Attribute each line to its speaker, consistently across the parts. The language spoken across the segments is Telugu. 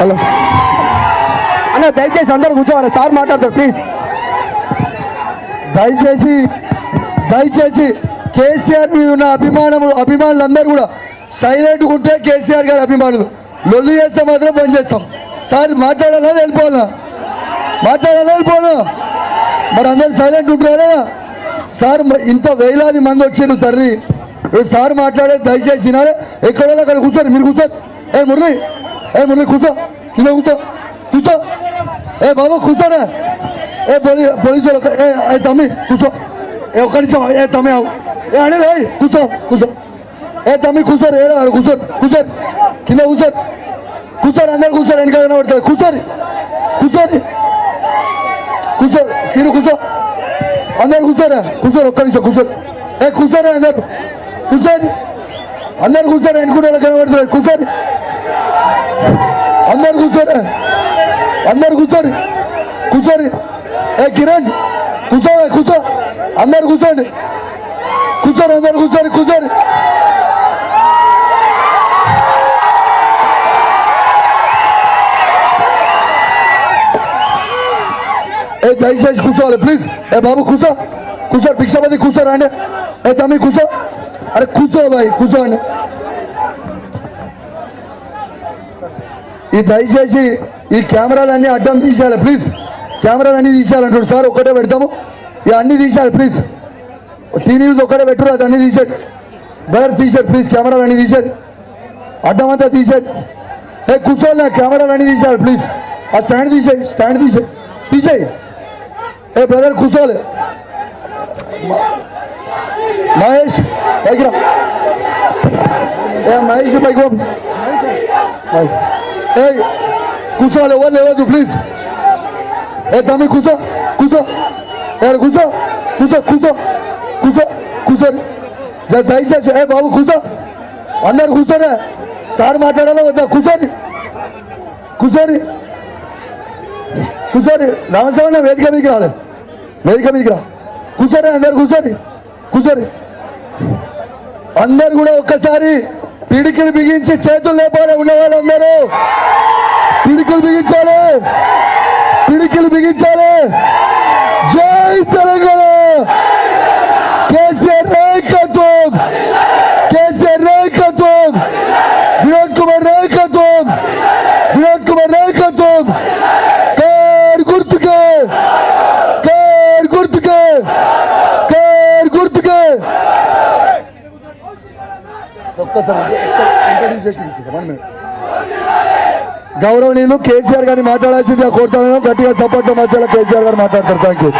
Speaker 1: హలో. అన్న దయచేసి అందరూ కూర్చోవాలి. సార్ మాట్లాడతారు ప్లీజ్.
Speaker 2: దయచేసి దయచేసి కేసీఆర్ మీద ఉన్న అభిమానములు అభిమానులందరూ కూడా సైలెంట్గా ఉంటే కేసీఆర్ గారి అభిమానులు. లొల్లు చేస్తే మాత్రం పని చేస్తాం. సార్ మాట్లాడాలా వెళ్ళిపోవాలా? మాట్లాడాలా వెళ్ళిపోవాలా? మరి అందరు సైలెంట్ ఉంటారా సార్ ఇంత వేలాది మంది వచ్చారు తల్లి. సార్ మాట్లాడే దయచేసి ఎక్కడ అక్కడ కూర్చోరు మీరు కూర్చోరు ఏ మురళి. ఏ మురళి కూర్చో కింద కూర్చో కూర్చో ఏ బాబు కూర్చోనే ఏ పోలీ పోలీసు ఏ ఏ తమ్మి కూర్చో ఏ ఒక్క నిమిషం ఏ తమ్మి అవు ఏ అనేది ఏ కూర్చో కూర్చో ఏ తమ్మి కూర్చోరు ఏ కూర్చోరు కూర్చోరు కింద కూర్చోరు కూర్చోరు అందరు కూర్చోరు వెనక కనబడుతుంది కూర్చోరు కూర్చోరు కూర్చో సీరు కూర్చో అందరు కూర్చోరా కూర్చోరు ఒక్క నిమిషం కూర్చోరు ఏ కూర్చోరా అందరు కూర్చోరు అందరు కూర్చోరు ఎన్నుకుంటే కనబడుతుంది కూర్చోరు అందరు కూర్చోరా అందరు కూర్చోరి కూర్చోరి ఏ కిరణ్ కూర్చో కూర్చో అందరు కూర్చోండి కూర్చోరు అందరు కూర్చోరి కూర్చోరి ఏ దయచేసి కూర్చోవాలి ప్లీజ్ ఏ బాబు కూర్చో కూర్చో భిక్షపతి కూర్చోరా అండి ఏ తమ్మి కూర్చో అరే కూర్చో బాయ్ కూర్చోండి ఈ దయచేసి ఈ కెమెరాలన్నీ అడ్డం తీసేయాలి ప్లీజ్ కెమెరాలు అన్ని తీసేయాలంటాడు సార్ ఒక్కటే పెడతాము. ఇక అన్ని తీసేయాలి ప్లీజ్ టీవీ ఒక్కటే పెట్టురు అది అన్నీ తీసేది బయట తీసేది ప్లీజ్ కెమెరాలు అన్ని తీసేది అడ్డం అంతా తీసేది ఏ కూర్చోవాలి నా కెమెరాలు తీసేయాలి ప్లీజ్ ఆ స్టాండ్ తీసేయి స్టాండ్ తీసేయి. తీసేయి. ఏ బ్రదర్ కూర్చోవాలి. మహేష్ పైకి రా. ఏ మహేష్ పైకి పో. మహేష్. ఏ ఎవరు లేవద్దు ప్లీజ్ ఏ తమ్మి కూర్చో కూర్చో ఏడు కూర్చో కూర్చో కూర్చో కూర్చో కూర్చోని దయచేసి ఏ బాబు కూర్చో అందరు కూర్చోనే సార్ మాట్లాడాలా వద్దా కూర్చోని కూర్చోని కూర్చోని రామస్వామి వేదిక మీదకి రాలే వేదిక మీదకి రా కూర్చోని అందరు కూర్చోని కూర్చోని అందరు కూడా ఒక్కసారి పిడికిలు బిగించి చేతులు లేపాలి ఉన్న వాళ్ళందరూ పిడికిలు బిగించాలి. పిడికిలు బిగించాలి. జై తెలంగాణ. కేసీఆర్ నాయకత్వం. కేసీఆర్ నాయకత్వం. వినోద్ కుమార్ నాయకత్వం. వినోద్ కుమార్ నాయకత్వం. కేర్ గుర్తుకే. కేర్ గుర్తుకే. కేర్ గుర్తుకే. ఒక్కసారి. గౌరవనీయులు కేసీఆర్ గారిని మాట్లాడాల్సిందిగా కోరుతున్నాను. గట్టిగా సపోర్ట్ మధ్యలో కేసీఆర్ గారు మాట్లాడతారు. థ్యాంక్ యూ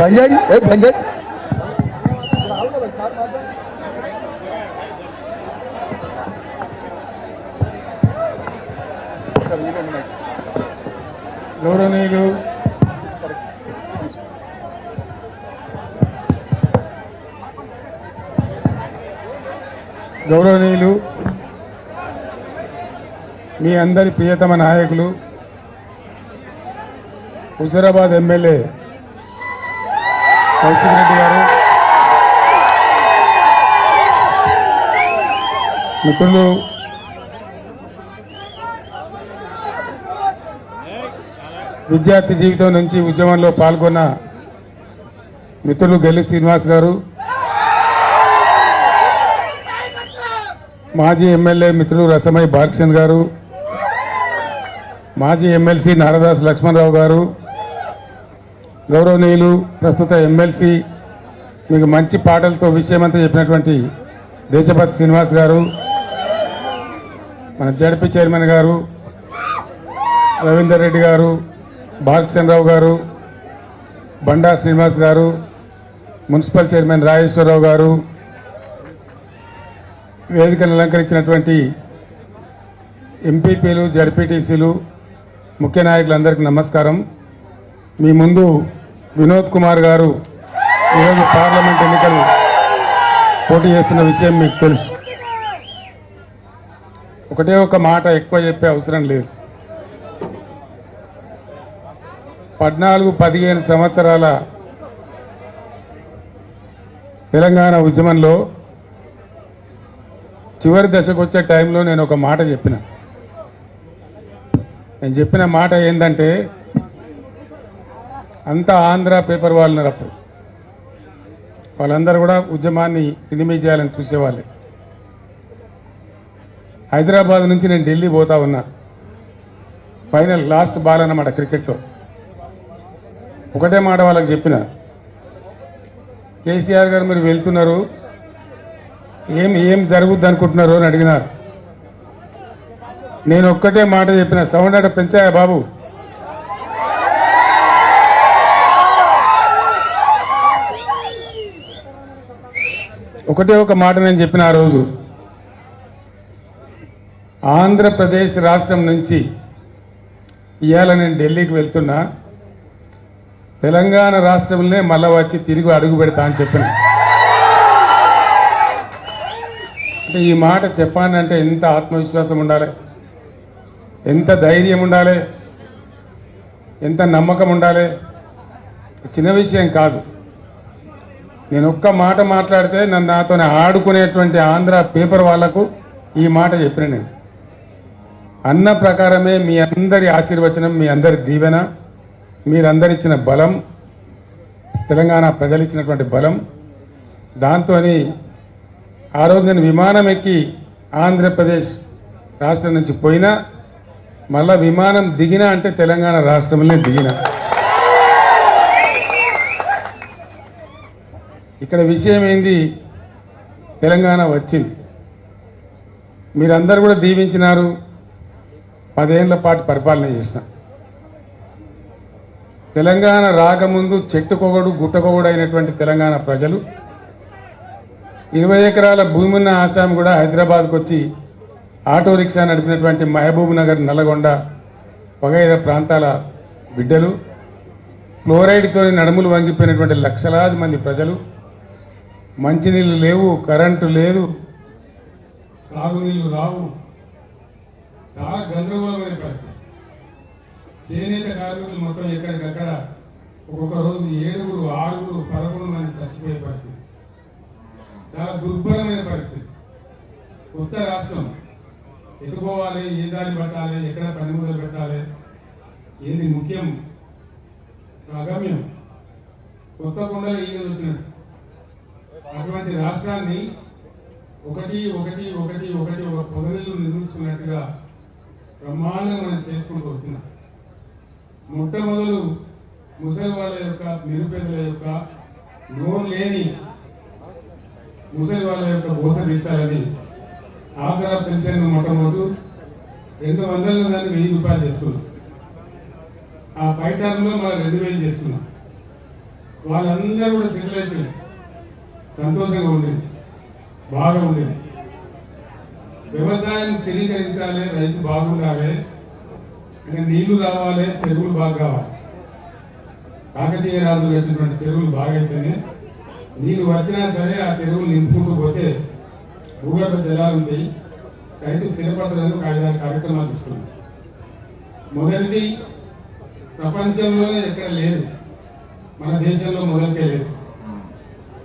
Speaker 2: భంజాయి ఏ బంజాయి.
Speaker 3: గౌరవనీయులు గౌరవనీయులు మీ అందరి ప్రియతమ నాయకులు హుజరాబాద్ ఎమ్మెల్యే కౌశిక్ రెడ్డి గారు మిత్రులు విద్యార్థి జీవితం నుంచి ఉద్యమంలో పాల్గొన్న మిత్రులు గెలు శ్రీనివాస్ గారు మాజీ ఎమ్మెల్యే మిత్రులు రసమై బాలకృష్ణ గారు మాజీ ఎమ్మెల్సీ నారదాస్ లక్ష్మణరావు గారు గౌరవనీయులు ప్రస్తుత ఎమ్మెల్సీ మీకు మంచి పాటలతో విషయమంతా చెప్పినటువంటి దేశపతి శ్రీనివాస్ గారు మన జడ్పీ చైర్మన్ గారు రవీందర్ రెడ్డి గారు బాలకృష్ణరావు గారు బండా శ్రీనివాస్ గారు మున్సిపల్ చైర్మన్ రాజేశ్వరరావు గారు వేదికను అలంకరించినటువంటి ఎంపీపీలు జడ్పీటీసీలు ముఖ్య నాయకులందరికీ నమస్కారం. మీ ముందు వినోద్ కుమార్ గారు ఈరోజు పార్లమెంట్ ఎన్నికలు పోటీ చేస్తున్న విషయం మీకు తెలుసు. ఒకటే ఒక మాట ఎక్కువ చెప్పే అవసరం లేదు. పద్నాలుగు పదిహేను సంవత్సరాల తెలంగాణ ఉద్యమంలో చివరి దశకు వచ్చే టైంలో నేను ఒక మాట చెప్పిన. నేను చెప్పిన మాట ఏంటంటే అంతా ఆంధ్ర పేపర్ వాళ్ళున్నారు అప్పుడు వాళ్ళందరూ కూడా ఉద్యమాన్ని ఇనిమి చేయాలని చూసేవాళ్ళే. హైదరాబాద్ నుంచి నేను ఢిల్లీ పోతా ఉన్నా. ఫైనల్ లాస్ట్ బాల్ అన్నమాట క్రికెట్లో. ఒకటే మాట వాళ్ళకి చెప్పిన. కేసీఆర్ గారు మీరు వెళ్తున్నారు. ఏం ఏం జరుగుద్ది అనుకుంటున్నారు అని అడిగినారు. నేను ఒక్కటే మాట చెప్పిన సౌండ్ అంటే పెంచాయా బాబు? ఒకటే ఒక మాట నేను చెప్పిన ఆ రోజు. ఆంధ్రప్రదేశ్ రాష్ట్రం నుంచి ఇవాళ నేను ఢిల్లీకి వెళ్తున్నా తెలంగాణ రాష్ట్రంలో మళ్ళా వచ్చి తిరిగి అడుగు పెడతా అని చెప్పిన. అంటే ఈ మాట చెప్పానంటే ఎంత ఆత్మవిశ్వాసం ఉండాలి? ఎంత ధైర్యం ఉండాలి? ఎంత నమ్మకం ఉండాలి? చిన్న విషయం కాదు. నేను ఒక్క మాట మాట్లాడితే నన్ను నాతో ఆడుకునేటువంటి ఆంధ్ర పేపర్ వాళ్ళకు ఈ మాట చెప్పిన నేను. అన్న ప్రకారమే మీ అందరి ఆశీర్వచనం మీ అందరి దీవెన మీరందరిచ్చిన బలం తెలంగాణ ప్రజలు ఇచ్చినటువంటి బలం దాంతో ఆ రోజు నేను విమానం ఎక్కి ఆంధ్రప్రదేశ్ రాష్ట్రం నుంచి పోయినా మళ్ళా విమానం దిగినా అంటే తెలంగాణ రాష్ట్రంలో దిగినా. ఇక్కడ విషయం ఏంది? తెలంగాణ వచ్చింది. మీరందరూ కూడా దీవించినారు. పదేళ్ళ పాటు పరిపాలన చేసిన. తెలంగాణ రాకముందు చెట్టుకొగడు గుట్టకొగడు అయినటువంటి తెలంగాణ ప్రజలు ఇరవై ఎకరాల భూమి ఉన్న ఆసాం కూడా హైదరాబాద్కు వచ్చి ఆటో రిక్షా నడిపినటువంటి మహబూబ్ నగర్ నల్గొండ వగైరా ప్రాంతాల బిడ్డలు ఫ్లోరైడ్తో నడుములు వంగిపోయినటువంటి లక్షలాది మంది ప్రజలు. మంచినీళ్ళు లేవు కరెంటు లేదు సాగునీళ్ళు రావు. చాలా గందరగోళమైన పరిస్థితి. చేనేత కార్మికులు మొత్తం ఎక్కడికక్కడ ఒక్కొక్క రోజు ఏడుగురు ఆరుగురు పదకొండు మంది చచ్చిపోయే పరిస్థితి. చాలా దుర్భరమైన పరిస్థితి. కొత్త రాష్ట్రం. ఎటు పోవాలి? ఏ దారి పట్టాలి? ఎక్కడ పని మొదలు పెట్టాలి? ఏది ముఖ్యం? అగమ్యం కొత్త కొండలు ఈయన వచ్చినట్టు. అటువంటి రాష్ట్రాన్ని ఒకటి ఒకటి ఒకటి ఒకటి ఒక పొదరిల్లు నిర్మించుకున్నట్టుగా బ్రహ్మాండంగా మనం చేసుకుంటూ వచ్చిన మొట్టమొదలు ముసలి వాళ్ళ యొక్క నిరుపేదల యొక్క నోరు లేని ముసలి వాళ్ళ యొక్క బోస తీర్చాలని ఆసరా పెన్షన్ మొట్టమొదటి రెండు వందల దాన్ని వెయ్యి రూపాయలు చేసుకున్నాం. ఆ పైటర్లో మనం రెండు వేలు చేసుకున్నాం. వాళ్ళందరూ కూడా సెటిల్ అయిపోయారు. సంతోషంగా ఉండేది బాగా ఉండేది వ్యవసాయం స్థిరీకరించాలి రైతు బాగుండాలి అంటే నీళ్ళు రావాలి చెరువులు బాగా కావాలి. కాకతీయ రాజులు పెట్టినటువంటి చెరువులు బాగైతేనే నీళ్ళు వచ్చినా సరే ఆ చెరువులు నింపుకుంటూ పోతే భూగర్భ జలాలు ఉంటాయి. రైతు స్థిరపడతారని ఒక ఐదారు కార్యక్రమాలు ఇస్తుంది మొదటిది ప్రపంచంలోనే ఎక్కడ లేదు. మన దేశంలో మొదటికే లేదు.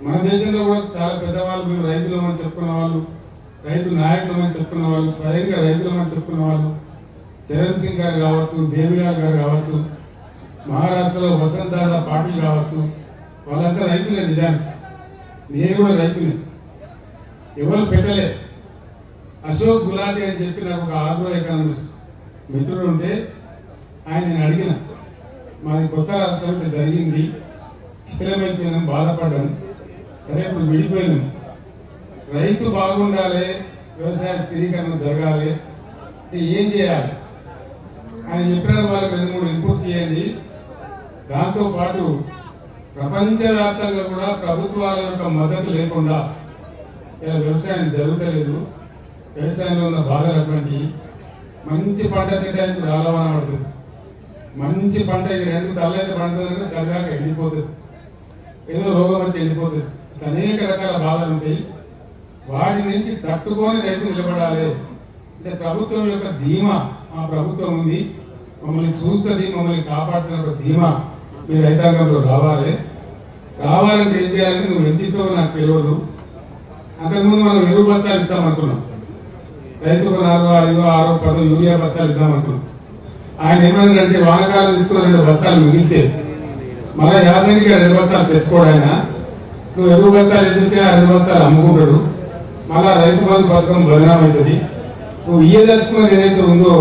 Speaker 3: మన దేశంలో కూడా చాలా పెద్దవాళ్ళు మేము రైతులమని చెప్పుకున్న వాళ్ళు రైతు నాయకులమని చెప్పుకున్న వాళ్ళు స్వయంగా రైతులమని చెప్పుకున్న వాళ్ళు చరణ్ సింగ్ గారు కావచ్చు దేవిలాల్ గారు కావచ్చు మహారాష్ట్రలో వసంత్ దాదా పాటిల్ కావచ్చు వాళ్ళంతా రైతులే నిజానికి. నేను కూడా రైతునే ఎవరు పెట్టలే. అశోక్ గులాటి అని చెప్పి నాకు ఒక ఆగ్రో ఎకానమిస్ట్ మిత్రుడు ఉంటే ఆయన నేను అడిగిన మాది కొత్త రాష్ట్రం జరిగింది శిథిలమైపోయినాం బాధపడ్డాం. సరే ఇప్పుడు విడిపోయినాం. రైతు బాగుండాలి వ్యవసాయ స్థిరీకరణ జరగాలి ఏం చేయాలి? ఆయన చెప్పిన వాళ్ళకి రెండు మూడు ఇన్పుట్స్ చేయండి. దాంతోపాటు ప్రపంచవ్యాప్తంగా కూడా ప్రభుత్వాల యొక్క మద్దతు లేకుండా ఇలా వ్యవసాయం జరుగుతలేదు. వ్యవసాయంలో ఉన్న బాధలు అటువంటి మంచి పంట చెట్టానికి రాలవన పడుతుంది. మంచి పంట ఇక రెండు తల్లైతే పండుతుంది తలగాక ఎండిపోతుంది. ఏదో రోగం వచ్చి ఎండిపోతుంది. అనేక రకాల బాధలు ఉంటాయి. వాటి నుంచి తట్టుకొని రైతు నిలబడాలి. అంటే ప్రభుత్వం యొక్క ధీమా. ఆ ప్రభుత్వం ఉంది. మమ్మల్ని చూస్తుంది మమ్మల్ని కాపాడుతున్న ఒక ధీమా. మీ రైతాంగంలో రావాలి. రావాలంటే ఏం చేయాలంటే నువ్వు ఎంత ఇస్తావో నాకు తెలియదు అంతకుముందు మనం ఎరువు బస్తాలు ఇస్తామనుకున్నాం రైతుకు నాలుగు ఐదు ఆరో పదో యూరియా బస్తాలు ఇద్దామనుకున్నాం ఆయన ఏమన్నాడంటే వానకాలం తీసుకున్న రెండు బస్తాలు మిగిలితే మళ్ళీ యాసంగిగా రెండు బస్తాలు తెచ్చుకోడు ఆయన. నువ్వు ఎరువు బస్తాలు వేసేస్తే ఆ రెండు బస్తాలు అమ్ముకుంటాడు. మళ్ళా రైతు బంధు పథకం బదనామవుతుంది నువ్వు ఇయ్యదలుచుకున్నది ఏదైతే ఉందో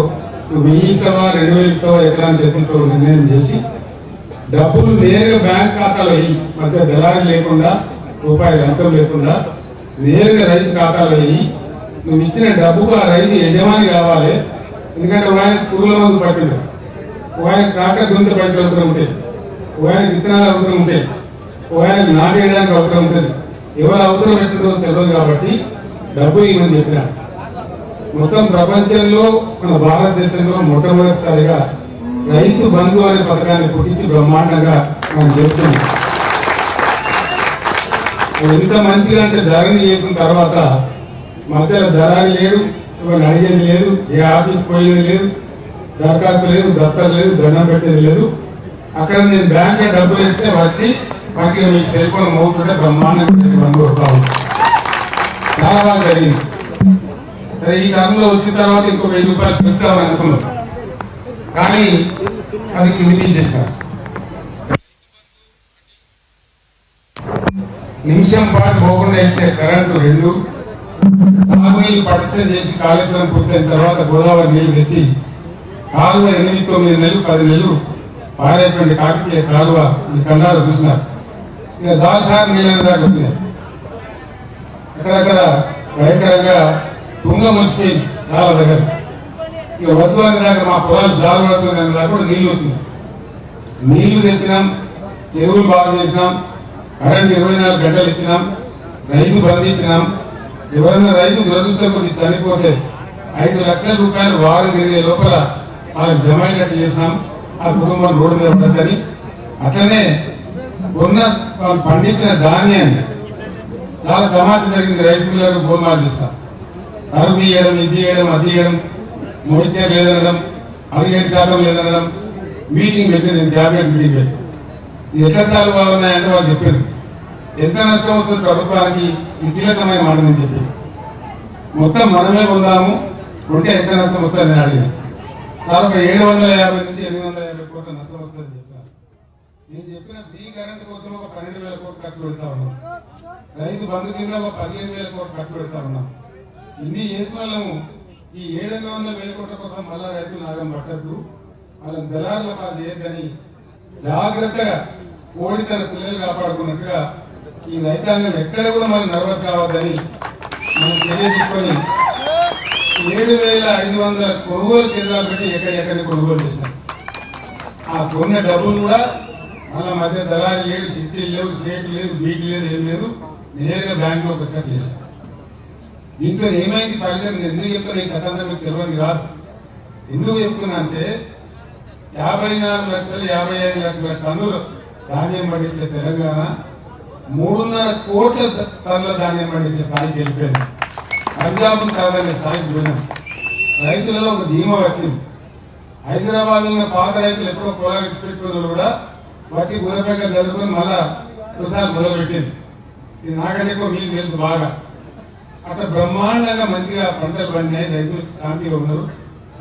Speaker 3: నువ్వు వెయ్యి ఇస్తావా రెండు వేలు ఇస్తావా ఎకరాన్ని తెచ్చిస్తావో నిర్ణయం చేసి డబ్బులు నేరుగా బ్యాంక్ ఖాతాలో వెయ్యి మధ్య దళారి లేకుండా రూపాయి లంచం లేకుండా నేరుగా రైతు ఖాతాలో వెయ్యి నువ్వు ఇచ్చిన డబ్బుకు ఆ రైతు యజమాని కావాలి. ఎందుకంటే ఒక ఆయన పురుగుల మందు పట్టిండు. ఒక ఆయన ట్రాక్టర్ దుంత పైసలు అవసరం ఉంటాయి ఒక ఆయన విత్తనాలు అవసరం ఉంటాయి ఒక ఆయన నాటేయడానికి అవసరం ఉంటుంది. ఎవరు అవసరం ఎట్లుందో తెలియదు కాబట్టి డబ్బు ఇవ్వమని చెప్పిన. మొత్తం ప్రపంచంలో మన భారతదేశంలో మొట్టమొదటిసారిగా రైతు బంధు అనే పథకాన్ని పుట్టించి బ్రహ్మాండంగా మనం చేస్తున్నాం ఎంత మంచిగా అంటే ధరని చేసిన తర్వాత మధ్యలో ధరాని లేడు ఎవరిని అడిగేది లేదు ఏ ఆఫీస్ పోయేది లేదు దరఖాస్తు లేదు దత్తలు లేదు దండం పెట్టేది లేదు. అక్కడ నేను బ్యాంక్లో డబ్బులు వేస్తే వచ్చి మంచిగా మీ సెల్ ఫోన్ మోగుతుంటే బ్రహ్మాండంగా బంధు వస్తా ఉంది చాలా బాగా జరిగింది. సరే ఈ తరంలో వచ్చిన తర్వాత ఇంకో వెయ్యి రూపాయలు పెంచుతామని అనుకున్నాం. కానీ అది కింది చేశారు నిమిషం పాటు పోకుండా ఇచ్చే కరెంటు రెండు సాగునీళ్ళు పటిష్టం చేసి కాళేశ్వరం పూర్తయిన తర్వాత గోదావరి నీళ్ళు తెచ్చి కాలువ ఎనిమిది తొమ్మిది నెలలు పది నెలలు పారేటువంటి కాకతీయ కాలువ ఈ కండాలు చూసినారు. ఇక సాసారి నీళ్ళ దాకా వచ్చినాయి. అక్కడక్కడ భయంకరంగా తుంగ ముసిపోయింది చాలా దగ్గర. ఇక వద్దు అని దాకా మా పొలాలు జాలు దాకా కూడా నీళ్ళు వచ్చినాయి. నీళ్ళు తెచ్చినాం చెరువులు బాగు చేసినాం కరెంట్ ఇరవై నాలుగు గంటలు ఇచ్చినాం రైతు బంధించినాం ఎవరైనా రైతు దురదృష్టం కొద్ది చనిపోతే ఐదు లక్షల రూపాయలు వారం తిరిగే లోపల వాళ్ళకి జమ అయ్యేటట్టు చేసినాం. ఆ కుటుంబం రోడ్డు మీద పడద్దని. అట్లనే ఉన్న వాళ్ళు పండించిన ధాన్యాన్ని చాలా తమాష జరిగింది. రైస్ మిల్లర్ గోల్మాల్ తీస్తాం అరువు తీయడం ఇది తీయడం అది తీయడం. మోయిచర్ లేదనడం పదిహేడు శాతం లేదనడం మీటింగ్ పెట్టి నేను క్యాబినెట్ మీటింగ్ పెట్టి. ఇది ఎట్లా సార్లు బాగున్నాయంటే వాళ్ళు చెప్పారు. ఎంత నష్టం అవుతుంది ప్రభుత్వానికి? ఈ కీలకమైన మాట నేను చెప్పి మొత్తం మనమే పొందాము ఉంటే ఎంత నష్టం వస్తుంది నేను అడిగాను. సార్ ఒక ఏడు వందల యాభై నుంచి ఎనిమిది వందల యాభై కోట్ల నష్టం వస్తుందని చెప్పాను నేను చెప్పిన ఫ్రీ కరెంట్ కోసం ఒక పన్నెండు వేల కోట్లు ఖర్చు పెడతా ఉన్నాం. రైతు బంధు కింద ఒక పదిహేను వేల కోట్లు ఖర్చు పెడతా ఉన్నాం. ఇన్ని చేసిన ఈ ఏడు వందల వేల కోట్ల కోసం మళ్ళా రైతులు నాగం పట్టద్దు. వాళ్ళ దళారుల పాస్ ఏదని జాగ్రత్తగా కోడి తన పిల్లలు కాపాడుకున్నట్టుగా ఈ రైతాంగం ఎక్కడ కూడా మనం నర్వస్ కావద్దని మనం తెలియజేసుకొని ఏడు వేల ఐదు వందల కొనుగోలు కేంద్రాలు పెట్టి ఎక్కడెక్కడ కొనుగోలు చేసినాం ఆ కొన్న డబ్బులు కూడా మళ్ళా మధ్య దళారి లేడు సిటీ లేవు స్టేట్ లేదు బీట్ లేదు ఏం లేదు. నేరుగా బ్యాంకులో పుస్తకం చేశాం. దీంట్లో ఏమైంది ఫలితం ఎందుకు చెప్తారు ఈ కథ మీకు తెలియదు కాదు. ఎందుకు చెప్తున్నా అంటే యాభై నాలుగు లక్షలు యాభై ఐదు లక్షల టన్నులు ధాన్యం పండించే తెలంగాణ మూడున్నర కోట్ల టన్నుల ధాన్యం పండించే స్థాయికి వెళ్ళిపోయింది. పంజాబ్ కాదనే స్థాయికి పోయినాం. రైతులలో ఒక ధీమా వచ్చింది. హైదరాబాద్ ఉన్న పాత రైతులు ఎప్పుడో పొలాలు ఇచ్చిపెట్టుకున్న కూడా వచ్చి గురపేక జరుపుకొని మళ్ళా ఒకసారి మొదలుపెట్టింది ఇది నాకంటే ఎక్కువ మీకు తెలుసు బాగా. అక్కడ బ్రహ్మాండంగా మంచిగా పంటలు పండినాయి రైతులు కాంతిగా ఉన్నారు.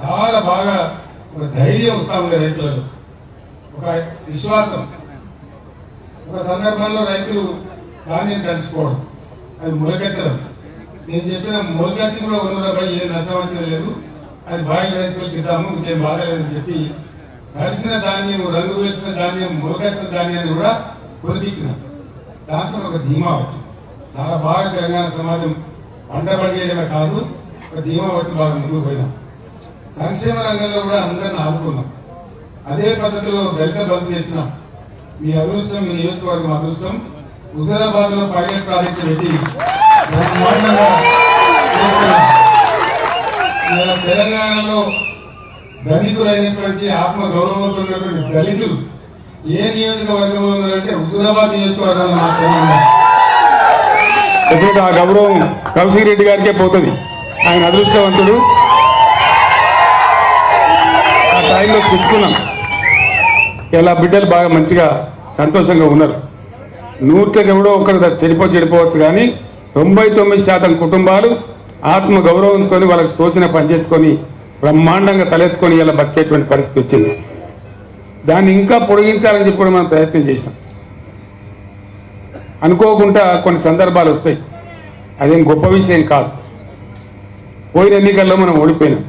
Speaker 3: చాలా బాగా ఒక ధైర్యం వస్తా ఉంది రైతులలో ఒక విశ్వాసం. ఒక సందర్భంలో రైతులు ధాన్యం కలిసిపోవడం. అది మొలకెత్తడం. నేను చెప్పిన మొలకచ్చి కూడా ఉన్నరాబాయి ఏం నచ్చవలసిన లేదు. అది బాయిల్ రైస్ ఇద్దాము ఇంకేం బాధ లేదని చెప్పి కలిసిన ధాన్యం రంగు వేసిన ధాన్యం మొలకేసిన ధాన్యాన్ని కూడా కొనిపించిన. దాంట్లో ఒక ధీమా వచ్చింది. చాలా బాగా తెలంగాణ సమాజం పంట పండియడమే కాదు ఒక ధీమా వచ్చి బాగా ముందుకు పోయినాం. సంక్షేమ రంగంలో కూడా అందరిని ఆదుకున్నాం. అదే పద్ధతిలో దళిత బంధు తెచ్చినాం మీ అదృష్టం మీ నియోజకవర్గం అదృష్టం. హుజరాబాద్లో పైలట్ ప్రాజెక్ట్ పెట్టి తెలంగాణలో దళితులైనటువంటి ఆత్మ గౌరవంతో దళితులు ఏ నియోజకవర్గంలో ఉన్నారంటే హుజరాబాద్ నియోజకవర్గంలో మాత్రమే ఉన్నారు. ఎందుకంటే ఆ గౌరవం కౌశిక్ రెడ్డి గారికే పోతుంది. ఆయన అదృష్టవంతుడు. ఆ టైంలో తెచ్చుకున్నాం ఇలా బిడ్డలు బాగా మంచిగా సంతోషంగా ఉన్నారు. నూట్లకి ఎవడో ఒకరు చెడిపో చెడిపోవచ్చు కానీ తొంభై తొమ్మిది శాతం కుటుంబాలు ఆత్మ గౌరవంతో వాళ్ళకి తోచిన పని చేసుకొని బ్రహ్మాండంగా తలెత్తుకొని ఇలా బతికేటువంటి పరిస్థితి వచ్చింది. దాన్ని ఇంకా పొడిగించాలని చెప్పి కూడా మనం ప్రయత్నం చేసినాం. అనుకోకుండా కొన్ని సందర్భాలు వస్తాయి. అదేం గొప్ప విషయం కాదు. పోయిన ఎన్నికల్లో మనం ఓడిపోయినాం.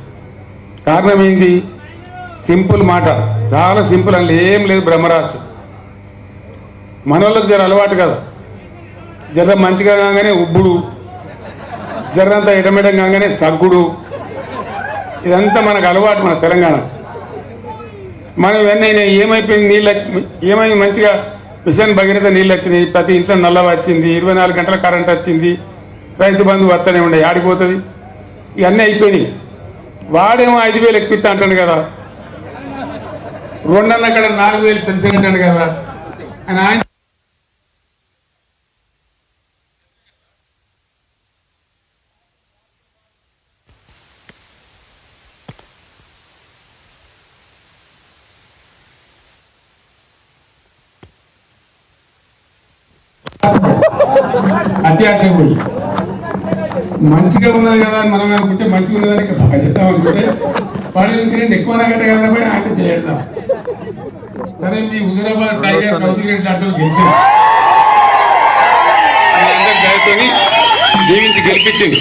Speaker 3: కారణం ఏంటి సింపుల్ మాట. చాలా సింపుల్ అని ఏం లేదు బ్రహ్మరాశి మన వాళ్ళకి జర అలవాటు కదా. జర మంచిగా కాగానే ఉబ్బుడు. జర్రంతా ఎడమెడం కాగానే సగ్గుడు. ఇదంతా మనకు అలవాటు మన తెలంగాణ. మనం ఇవన్నీ ఏమైపోయింది? నీళ్ళ ఏమైంది మంచిగా? మిషన్ భగీరథ నీళ్ళు వచ్చినాయి ప్రతి ఇంట్లో నల్ల వచ్చింది ఇరవై నాలుగు గంటల కరెంట్ వచ్చింది రైతు బంధు వస్తూనే ఉండే ఆడిపోతుంది. ఇవన్నీ అయిపోయినాయి. వాడేమో ఐదు వేలు ఎక్కిస్తా అంటాడు కదా. రెండన్న కడ నాలుగు వేలు తెలిసి అంటాడు కదా. అని ఆయన అత్యాశ పోయి. మంచిగా ఉన్నది కదా అని మనం అనుకుంటే మంచిగా ఉన్నదని చెప్తాం అనుకుంటే వాడు ఇంక్రెంట్ ఎక్కువ నాగట్ట కదా పోయి ఆయన చేయడం సరే. మీ హుజురాబాద్ టైగర్ కౌశిక్ రెడ్డి లాంటి దయతోని దీవించి గెలిపించింది.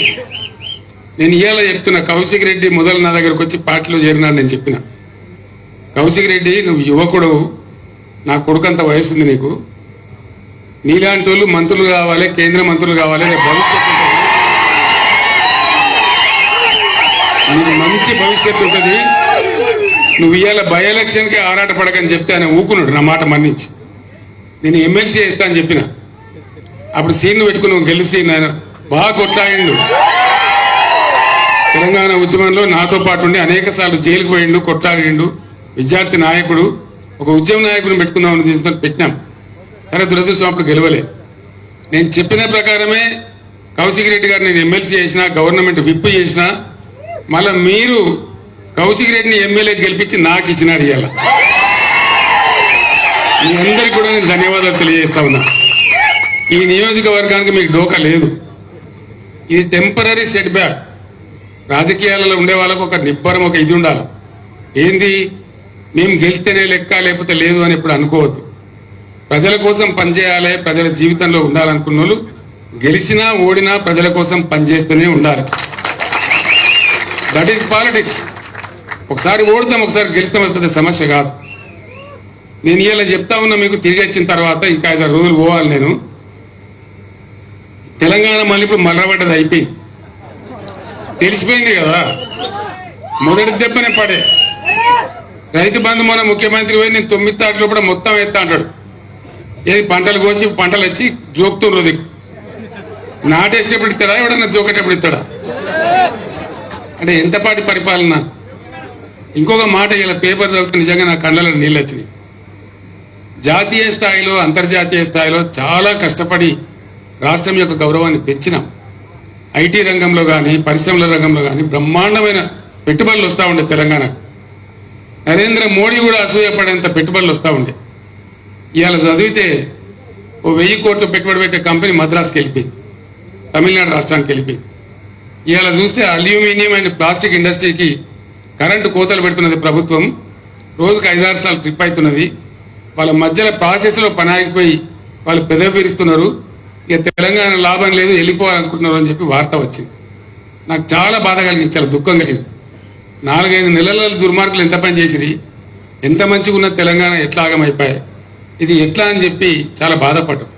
Speaker 3: నేను ఇవాళ చెప్తున్నా కౌశిక్ రెడ్డి మొదలు నా దగ్గరకు వచ్చి పార్టీలో చేరినాడు నేను చెప్పిన. కౌశిక్ రెడ్డి నువ్వు యువకుడు నా కొడుకంత వయసు ఉంది నీకు. నీలాంటి వాళ్ళు మంత్రులు కావాలి కేంద్ర మంత్రులు కావాలి భవిష్యత్ భవిష్యత్తు ఉంటుంది. నీకు మంచి భవిష్యత్తు ఉంటుంది. నువ్వు ఇవాళ బై ఎలక్షన్కి ఆరాట పడకని చెప్తే ఆయన ఊకున్నాడు నా మాట మన్నించి. నేను ఎమ్మెల్సీ వేస్తా అని చెప్పిన. అప్పుడు సీన్ పెట్టుకుని గెలిచి నేను బాగా కొట్లాడిండు. తెలంగాణ ఉద్యమంలో నాతో పాటు ఉండి అనేక సార్లు జైలుకు పోయిండు కొట్లాడిండు. విద్యార్థి నాయకుడు ఒక ఉద్యమ నాయకుడిని పెట్టుకుందామని తీసుకొని పెట్టినాం. కానీ దురదృష్టం అప్పుడు గెలవలే. నేను చెప్పిన ప్రకారమే కౌశిక్ రెడ్డి గారు నేను ఎమ్మెల్సీ చేసిన గవర్నమెంట్ విప్ చేసిన మళ్ళీ మీరు కౌశిక్ రెడ్డిని ఎమ్మెల్యే గెలిపించి నాకు ఇచ్చినారు ఇవాళ. మీ అందరికీ కూడా నేను ధన్యవాదాలు తెలియజేస్తా ఉన్నా. ఈ నియోజకవర్గానికి మీకు డోకా లేదు. ఇది టెంపరీ సెట్ బ్యాక్ రాజకీయాలలో ఉండే వాళ్ళకు ఒక నిబ్బరం ఒక ఇది ఉండాలి. ఏంది? మేము గెలితేనే లెక్క లేకపోతే లేదు అని ఎప్పుడు అనుకోవద్దు. ప్రజల కోసం పనిచేయాలి ప్రజల జీవితంలో ఉండాలనుకున్న వాళ్ళు గెలిచినా ఓడినా ప్రజల కోసం పనిచేస్తూనే ఉండాలి. దట్ ఈస్ పాలిటిక్స్ ఒకసారి ఓడుతాం ఒకసారి గెలుస్తాం అది పెద్ద సమస్య కాదు. నేను ఇలా చెప్తా ఉన్నా మీకు తిరిగి వచ్చిన తర్వాత ఇంకా ఐదారు రోజులు పోవాలి నేను. తెలంగాణ మళ్ళీ ఇప్పుడు మల్లబడ్డది అయిపోయింది. తెలిసిపోయింది కదా. మొదటి దెబ్బనే పడే. రైతు బంధు మన ముఖ్యమంత్రి పోయి నేను తొమ్మిది తాటిలో కూడా మొత్తం ఎత్తా అంటాడు. ఏది పంటలు కోసి పంటలు వచ్చి జోకుతుండ్రు దిక్కు నాటేసేటప్పుడు ఇస్తాడా ఎవడన్నా జోకేటప్పుడు ఇస్తాడా అంటే ఎంతపాటి పరిపాలన? ఇంకొక మాట ఇలా పేపర్ చదివితే నిజంగా నా కళ్ళలో నీళ్ళు వచ్చినాయి. జాతీయ స్థాయిలో అంతర్జాతీయ స్థాయిలో చాలా కష్టపడి రాష్ట్రం యొక్క గౌరవాన్ని పెంచినాం. ఐటీ రంగంలో కానీ పరిశ్రమల రంగంలో కానీ బ్రహ్మాండమైన పెట్టుబడులు వస్తూ ఉండే తెలంగాణ. నరేంద్ర మోడీ కూడా అసూయపడేంత పెట్టుబడులు వస్తూ ఉండే. ఇవాళ చదివితే ఓ వెయ్యి కోట్లు పెట్టుబడి పెట్టే కంపెనీ మద్రాస్కి వెళ్ళిపోయింది. తమిళనాడు రాష్ట్రానికి వెళ్ళిపోయింది. ఇవాళ చూస్తే అల్యూమినియం అండ్ ప్లాస్టిక్ ఇండస్ట్రీకి కరెంటు కోతలు పెడుతున్నది ప్రభుత్వం. రోజుకు ఐదారు సార్లు ట్రిప్ అవుతున్నది. వాళ్ళ మధ్యలో ప్రాసెస్లో పని ఆగిపోయి వాళ్ళు పెదవిరుస్తున్నారు. ఇక తెలంగాణ లాభం లేదు వెళ్ళిపోవాలనుకుంటున్నారు అని చెప్పి వార్త వచ్చింది. నాకు చాలా బాధ కలిగించాలి దుఃఖం కలిగింది. నాలుగైదు నెలల దుర్మార్గులు ఎంత పని చేసిరి? ఎంత మంచిగా ఉన్న తెలంగాణ ఎట్లా ఆగమైపోయాయి ఇది ఎట్లా అని చెప్పి చాలా బాధపడ్డాం.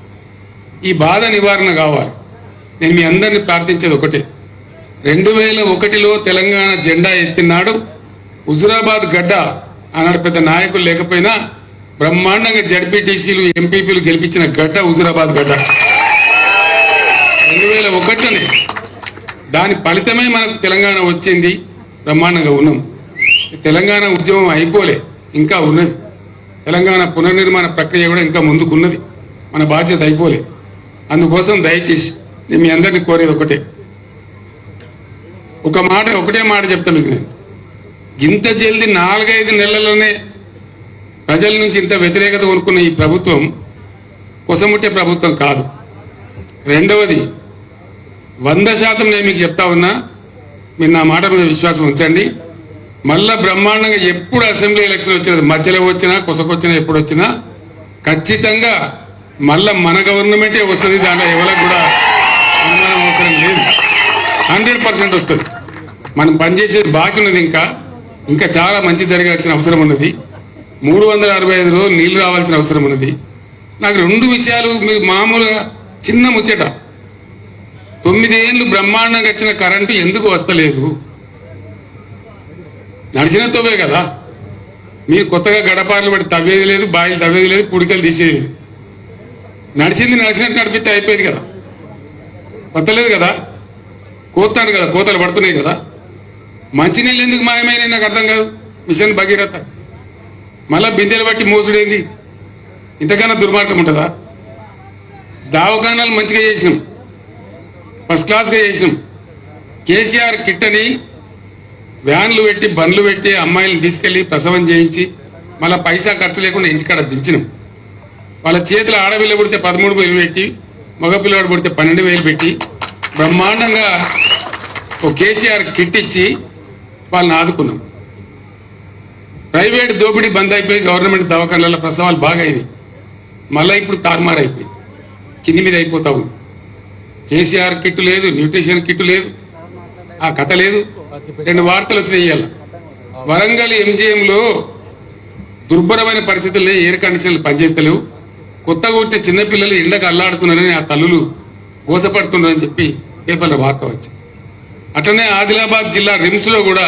Speaker 3: ఈ బాధ నివారణ కావాలి. నేను మీ అందరిని ప్రార్థించేది ఒకటే. రెండు వేల ఒకటిలో తెలంగాణ జెండా ఎత్తినాడు. హుజురాబాద్ గడ్డ అన్నాడు పెద్ద నాయకులు లేకపోయినా బ్రహ్మాండంగా జడ్పీటీసీలు ఎంపీపీలు గెలిపించిన గడ్డ హుజురాబాద్ గడ్డ. రెండు వేల ఒకటిలోనే దాని ఫలితమే మనకు తెలంగాణ వచ్చింది. బ్రహ్మాండంగా ఉన్నాం తెలంగాణ ఉద్యమం అయిపోలే ఇంకా ఉన్నది. తెలంగాణ పునర్నిర్మాణ ప్రక్రియ కూడా ఇంకా ముందుకున్నది. మన బాధ్యత అయిపోలే. అందుకోసం దయచేసి నేను మీ అందరిని కోరేది ఒకటే. ఒక మాట ఒకటే మాట చెప్తా మీకు నేను. ఇంత జల్ది నాలుగైదు నెలల్లోనే ప్రజల నుంచి ఇంత వ్యతిరేకత కొనుక్కున్న ఈ ప్రభుత్వం కొసముట్టే ప్రభుత్వం కాదు. రెండవది వంద శాతం నేను మీకు చెప్తా ఉన్నా మీరు నా మాట మీద విశ్వాసం ఉంచండి. మళ్ళా బ్రహ్మాండంగా ఎప్పుడు అసెంబ్లీ ఎలక్షన్ వచ్చినది మధ్యలో వచ్చినా కొసకొచ్చినా ఎప్పుడు వచ్చినా ఖచ్చితంగా మళ్ళా మన గవర్నమెంటే వస్తుంది దాంట్లో ఎవరికి కూడా అనుమానం అవసరం లేదు. హండ్రెడ్ పర్సెంట్ వస్తుంది. మనం పనిచేసేది బాకీ ఉన్నది ఇంకా. ఇంకా చాలా మంచి జరగాల్సిన అవసరం ఉన్నది. మూడు వందల అరవై ఐదు రోజులు నీళ్ళు రావాల్సిన అవసరం ఉన్నది. నాకు రెండు విషయాలు మీరు మామూలుగా చిన్న ముచ్చట. తొమ్మిదేళ్ళు బ్రహ్మాండంగా వచ్చిన కరెంటు ఎందుకు వస్తలేదు? నడిచిన కదా. మీరు కొత్తగా గడపార్లు పెట్టి తవ్వేది లేదు బాయిలు తవ్వేది లేదు పుడికలు తీసేది లేదు. నడిచింది నడిచినట్టు నడిపితే అయిపోయేది కదా. వస్తలేదు కదా. కోతాను కదా కోతలు పడుతున్నాయి కదా. మంచినీళ్ళు ఎందుకు మాయమైన నాకు అర్థం కాదు. మిషన్ భగీరథ. మళ్ళా బిందెలు బట్టి మోసుడేంది? ఇంతకన్నా దుర్మార్గం ఉంటుందా? దావకానాలు మంచిగా చేసినాం. ఫస్ట్ క్లాస్గా చేసినాం. కేసీఆర్ కిట్ అని వ్యాన్లు పెట్టి బండ్లు పెట్టి అమ్మాయిలను తీసుకెళ్ళి ప్రసవం చేయించి మళ్ళీ పైసా ఖర్చు లేకుండా ఇంటికాడ దించినాం. వాళ్ళ చేతిలో ఆడపిల్ల పుడితే పదమూడు వేలు పెట్టి మగపిల్లవాడు పుడితే పన్నెండు వేలు పెట్టి బ్రహ్మాండంగా ఒక కేసీఆర్ కిట్ ఇచ్చి వాళ్ళని ఆదుకున్నాం. ప్రైవేట్ దోపిడీ బంద్ అయిపోయి గవర్నమెంట్ దవాఖానాల ప్రసవాలు బాగా అయినాయి. మళ్ళీ ఇప్పుడు తారుమారు అయిపోయింది. కింది మీద అయిపోతా ఉంది. కేసీఆర్ కిట్ లేదు న్యూట్రిషన్ కిట్ లేదు ఆ కథ లేదు. రెండు వార్తలు వచ్చినాయి ఇవాళ వరంగల్ ఎంజిఎంలో దుర్భరమైన పరిస్థితుల్లో ఎయిర్ కండిషన్లు పనిచేస్తలేవు. కొత్తగా ఉంటే చిన్నపిల్లలు ఎండకు అల్లాడుతున్నారని ఆ తల్లులు గోసపడుతున్నారని చెప్పి పేపర్లో వార్త వచ్చింది. అట్లనే ఆదిలాబాద్ జిల్లా రిమ్స్లో కూడా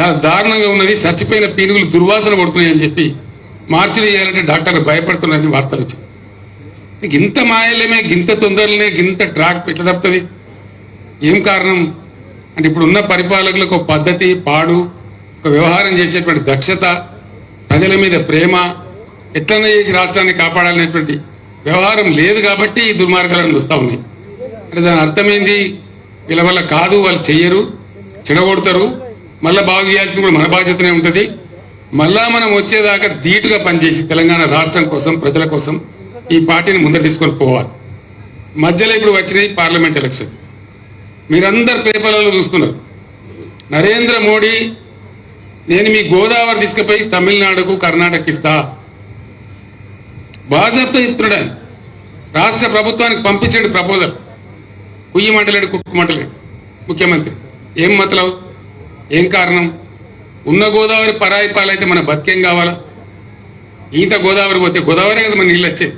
Speaker 3: చాలా దారుణంగా ఉన్నది. చచ్చిపోయిన పీనుగులు దుర్వాసన పడుతున్నాయని చెప్పి మార్చిలు చేయాలంటే డాక్టర్లు భయపడుతున్నారని వార్తలు వచ్చింది. ఇంత మాయలేమే గింత తొందరలనే గింత ట్రాక్ పెట్ట తప్పుతుంది. ఏం కారణం? అంటే ఇప్పుడు ఉన్న పరిపాలకులకు ఒక పద్ధతి పాడు ఒక వ్యవహారం చేసేటువంటి దక్షత ప్రజల మీద ప్రేమ ఎట్లన్నా చేసి రాష్ట్రాన్ని కాపాడాలనేటువంటి వ్యవహారం లేదు కాబట్టి ఈ దుర్మార్గాలను వస్తూ ఉన్నాయి. అంటే దాని అర్థమైంది? వీళ్ళ వల్ల కాదు వాళ్ళు చెయ్యరు చెడగొడతారు. మళ్ళా బాగు చేయాల్సింది కూడా మన బాధ్యతనే ఉంటుంది. మళ్ళా మనం వచ్చేదాకా ధీటుగా పనిచేసి తెలంగాణ రాష్ట్రం కోసం ప్రజల కోసం ఈ పార్టీని ముందర తీసుకొని పోవాలి. మధ్యలో ఇప్పుడు వచ్చినాయి పార్లమెంట్ ఎలక్షన్. మీరందరు పేపర్లలో చూస్తున్నారు. నరేంద్ర మోడీ నేను మీ గోదావరి తీసుకుపోయి తమిళనాడుకు కర్ణాటక ఇస్తా. బాజాబ్తో చెప్తున్నాడు రాష్ట్ర ప్రభుత్వానికి పంపించండి ప్రపోజల్. కుయ్యి మంటలేడు కుక్కు మంటలేడు. ముఖ్యమంత్రి ఏం మతలవు ఏం కారణం? ఉన్న గోదావరి పరాయి పాలైతే మన బతికేం కావాలా? ఈత గోదావరి పోతే గోదావరి కదా మన నీళ్ళు వచ్చేది.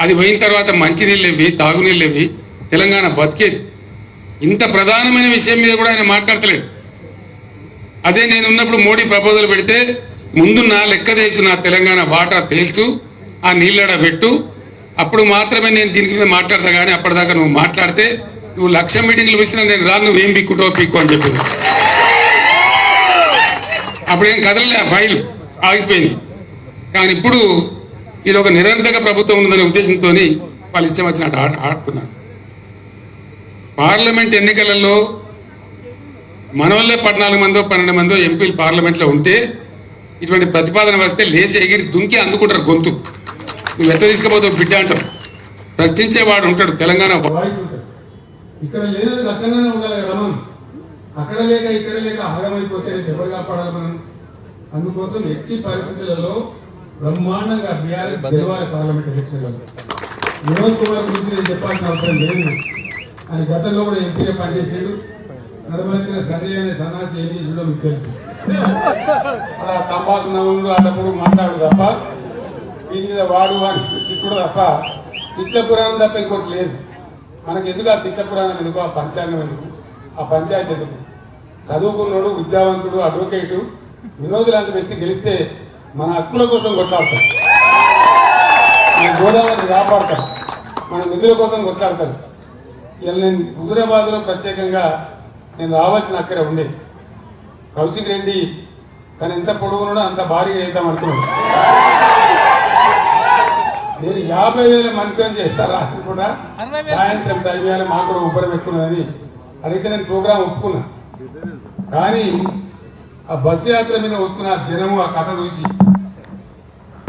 Speaker 3: అది పోయిన తర్వాత మంచినీళ్ళు ఇవి తాగునీళ్ళు ఇవి తెలంగాణ బతికేది. ఇంత ప్రధానమైన విషయం మీద కూడా ఆయన మాట్లాడతలేడు. అదే నేను ఉన్నప్పుడు మోడీ ప్రపోజల్ పెడితే ముందు నా లెక్క తెలుసు నా తెలంగాణ వాటా తేల్చు ఆ నీళ్ళడ పెట్టు. అప్పుడు మాత్రమే నేను దీని మీద మాట్లాడతా కానీ అప్పటిదాకా నువ్వు మాట్లాడితే నువ్వు లక్ష మీటింగ్లు పిలిచినా నేను రాను నువ్వేం పిక్కుంటావు పిక్కు అని చెప్పింది. అప్పుడేం కదలలే ఆ ఫైల్. ఆగిపోయింది. కానీ ఇప్పుడు ఇది ఒక నిరంతర ప్రభుత్వం ఉందనే ఉద్దేశంతో వాళ్ళు ఇష్టం వచ్చినట్టు ఆడుతున్నాను ఆడుతున్నారు. పార్లమెంట్ ఎన్నికలలో మనోళ్ళే పద్నాలుగు మందో పన్నెండు మందో ఎంపీలు పార్లమెంట్లో ఉంటే ఇటువంటి ప్రతిపాదన వస్తే లేచి ఎగిరి దుంకి అందుకుంటారు గొంతు. నువ్వు ఎట్లా తీసుకుపోతావు బిడ్డ అంటారు ప్రశ్నించేవాడు ఉంటాడు తెలంగాణ వాయిస్ ఇక్కడ లేనది అక్కడనే ఉండాలి కదా మనం. అక్కడ లేక ఇక్కడ లేక ఆగమైపోతే ఎవరు కాపాడాలి మనం? అందుకోసం ఎట్టి పరిస్థితులలో బ్రహ్మాండంగా బీఆర్ఎస్ గెలవాలి పార్లమెంట్ ఎలక్షన్లలో. వినోద్ కుమార్ గురించి నేను చెప్పాల్సిన అవసరం లేదు. ఆయన గతంలో కూడా ఎంపీగా పనిచేసాడు. నడవలసిన సంజయ్ అనే సన్నాసి ఏం చేసాడో మీకు తెలుసు. అలా తంబాకు నవ్వుడు అన్నప్పుడు మాట్లాడు తప్ప దీని మీద వాడు వాడి తిట్టుడు తప్ప తిట్ల పురాణం తప్ప ఇంకోటి లేదు. మనకు ఎందుకు ఆ తిట్ల పురాణం ఎందుకు ఆ పంచాంగం ఎందుకు? ఆ పంచాయతీ ఎందుకు? చదువుకున్నాడు విద్యావంతుడు అడ్వకేటు వినోద్ లాంటి వ్యక్తి గెలిస్తే మన హక్కుల కోసం కొట్లాడతాం మన గోదావరిని కాపాడతాం మన నిధుల కోసం కొట్లాడతారు. ఇలా నేను హుజురాబాద్లో ప్రత్యేకంగా నేను రావాల్సిన అక్కడే ఉండే. కౌశిక్ రెడ్డి తను ఎంత పొడుగున్నాడో అంత భారీగా వేద్దాం అనుకున్నాడు. నేను యాభై వేల మంత్రం చేస్తా రాత్రి కూడా సాయంత్రం వేల మాకు కూడా ఉపరం ఎక్కున్నదని అడిగితే నేను ప్రోగ్రాం ఒప్పుకున్నా. కానీ ఆ బస్సు యాత్ర మీద వస్తున్న జనము ఆ కథ చూసి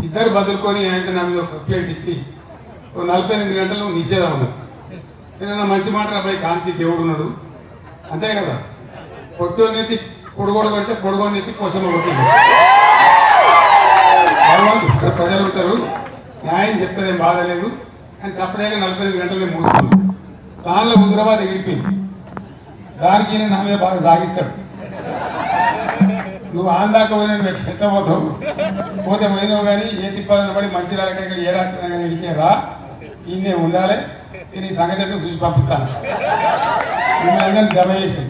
Speaker 3: ఇద్దరు బదులుకొని అంటే నా మీద ఒక ప్లేట్ ఇచ్చి నలభై ఎనిమిది గంటలు నిషేధం అన్నారు. ఏదైనా మంచి మాట అబ్బాయి కాంతి దేవుడు ఉన్నాడు. అంతే కదా? పొట్టు అనేది పొడుగోడు కొడితే పొడుగోడు అనేది పోషణ కొట్టింది ఇక్కడ ప్రజలు ఉంటారు. న్యాయం చెప్తే ఏం బాధ లేదు. అని సపరేట్గా నలభై ఐదు గంటలు మూస్తుంది దానిలో హుజరాబాద్ ఎగిరిపోయింది. దానికి నేను నా మీద బాగా సాగిస్తాడు. నువ్వు ఆందాక పోయిన ఎట్ట పోతావు? పోతే పోయినావు కానీ ఏ తిప్పాలని పడి మంచి రాలకైనా ఏ రాత్రి కానీ ఇడికే రా. ఈయనే ఉండాలి. నేను ఈ సంగతి అయితే చూసి పంపిస్తాను. మిమ్మల్ని అందరినీ జమ చేసి.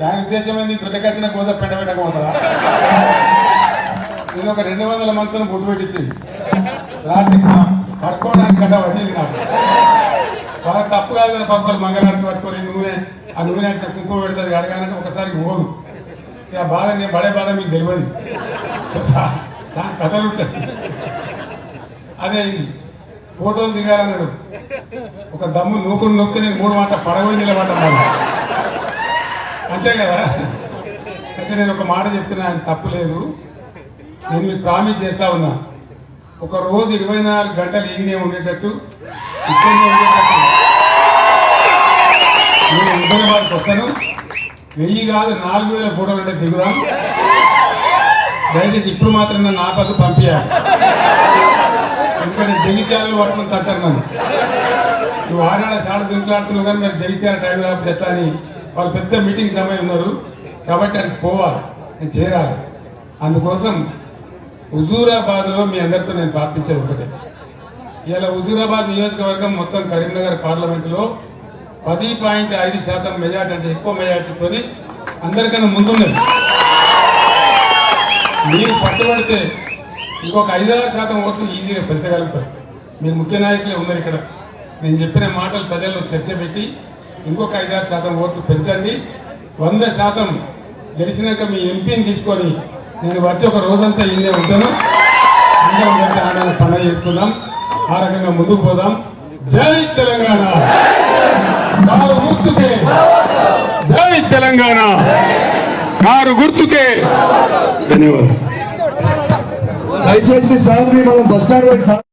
Speaker 3: దాని ఉద్దేశం ఏంది? గుట్టకొచ్చిన కోస పెండ పెట్టకపోతుందా నేను ఒక రెండు వందల మందిని గుర్తు పెట్టించింది. రాత్రి పడుకోవడానికి గడ్డ వడ్డీది నాకు. వాళ్ళ తప్పు కాదు కదా పక్కలు మంగళారతి పట్టుకొని నూనె ఆ నూనె అంటే కుంకుమ పెడతారు అడగాలంటే ఒకసారి పోదు. ఆ బాధ నేను పడే బాధ మీకు తెలియదు. కథలు ఉంటాయి. అదే అయింది ఫోటోలు దిగాలన్నాడు. ఒక దమ్ము నూకుడు నొక్కి నేను మూడు మాట పడగొని నిలబడ్డాను అంతే కదా? అయితే నేను ఒక మాట చెప్తున్నా ఆయన తప్పు లేదు. నేను మీకు ప్రామిస్ చేస్తా ఉన్నా. ఒక రోజు ఇరవై నాలుగు గంటలు ఈయనే ఉండేటట్టు ఇక్కడనే ఉండేటట్టు. నేను హైదరాబాద్కి వస్తాను వెయ్యి కాదు నాలుగు వేల ఫోటోలు అంటే దిగుదాం. దయచేసి ఇప్పుడు మాత్రం నన్ను ఆపకు పంపించాలి ఎందుకంటే జగిత్యాలు పట్టుకుని తట్టారు నన్ను. నువ్వు ఆడాడ సాడ దింట్లాడుతున్నావు కానీ మీరు జగిత్యాల టైం రాకపోతే ఎట్లా అని వాళ్ళు పెద్ద మీటింగ్ సమయం ఉన్నారు. కాబట్టి అది పోవాలి నేను చేరాలి. అందుకోసం హుజూరాబాద్లో మీ అందరితో నేను ప్రార్థించేది ఒకటే. ఇలా హుజూరాబాద్ నియోజకవర్గం మొత్తం కరీంనగర్ పార్లమెంటులో పది పాయింట్ ఐదు శాతం మెజార్టీ అంటే ఎక్కువ మెజార్టీతో అందరికన్నా ముందున్నది. మీరు పట్టుబడితే ఇంకొక ఐదారు శాతం ఓట్లు ఈజీగా పెంచగలుగుతారు. మీరు ముఖ్య నాయకులే ఉన్నారు ఇక్కడ. నేను చెప్పిన మాటలు ప్రజల్లో చర్చ పెట్టి ఇంకొక ఐదారు శాతం ఓట్లు పెంచండి. వంద శాతం గెలిచినాక మీ ఎంపీని తీసుకొని నేను వచ్చి ఒక రోజంతా ఇల్లే ఉంటాను. అందరం కలిసి ఆనంద పండుగ చేసుకుందాం. ఆ రకంగా ముందుకు పోదాం. జై తెలంగాణ! కారు గుర్తుకే! జై తెలంగాణ! కారు గుర్తుకే! ధన్యవాదాలు.
Speaker 2: దయచేసి సార్ మనం బస్ స్టాండ్ వరకు సార్.